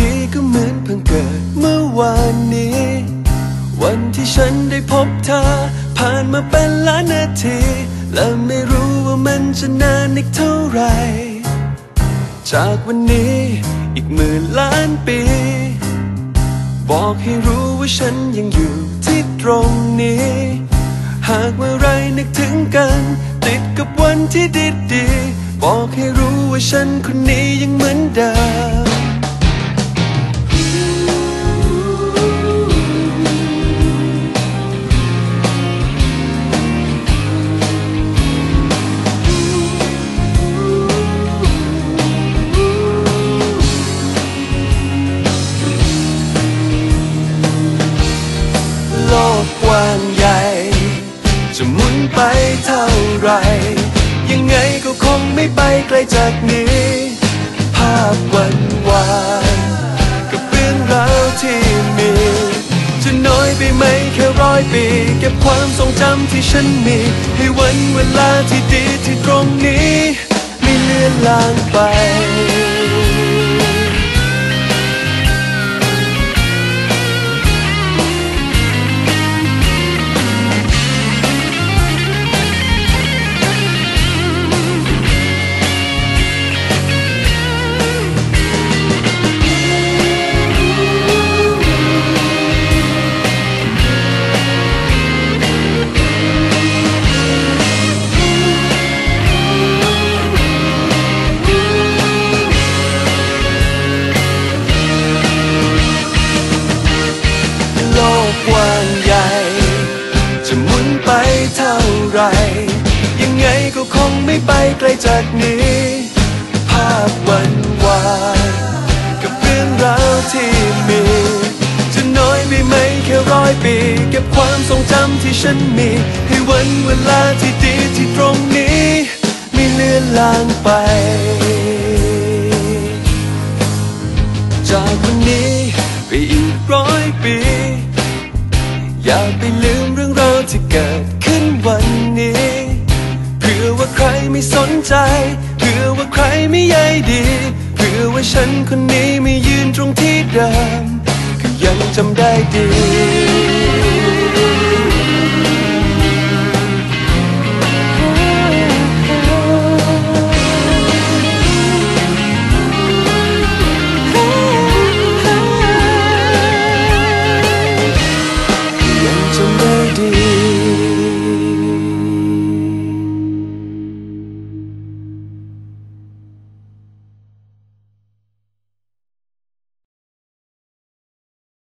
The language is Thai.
ดีก็เหมือนเพิ่งเกิดเมื่อวานนี้ วันที่ฉันได้พบเธอ ผ่านมาเป็นล้านนาที และไม่รู้ว่ามันจะนานอีกเท่าไรจากวันนี้อีกหมื่นล้านปี บอกให้รู้ว่าฉันยังอยู่ที่ตรงนี้ หากเมื่อไรนึกถึงกัน ติดกับวันที่ดีดีบอกให้รู้ว่าฉันคนนี้ยังเหมือนเดิม โลกกว้างใหญ่ จะหมุนไปเท่าไร ยังไงก็คงไม่ไปไกลจากนี้ ภาพวันวานกับเรื่องราวที่มี จะน้อยไปไหมแค่ร้อยปี เก็บความทรงจำที่ฉันมี ให้วันเวลาที่ดีที่ตรงนี้ ไม่เลือนลางไป ไกลจากนี้ ภาพวันวานกับเรื่องราวที่มี จะน้อยไปไหมแค่ร้อยปี เก็บความทรงจำที่ฉันมี ให้วันเวลาที่ดีที่ตรงนี้ ไม่เลือนลางไป จากวันนี้ไปอีกร้อยปี อย่าไปลืมเรื่องราวที่เกิด ใจเผื่อว่าใครไม่ใยดีเผื่อว่าฉันคนนี้ไม่ยืนตรงที่เดิมก็ยังจำได้ดี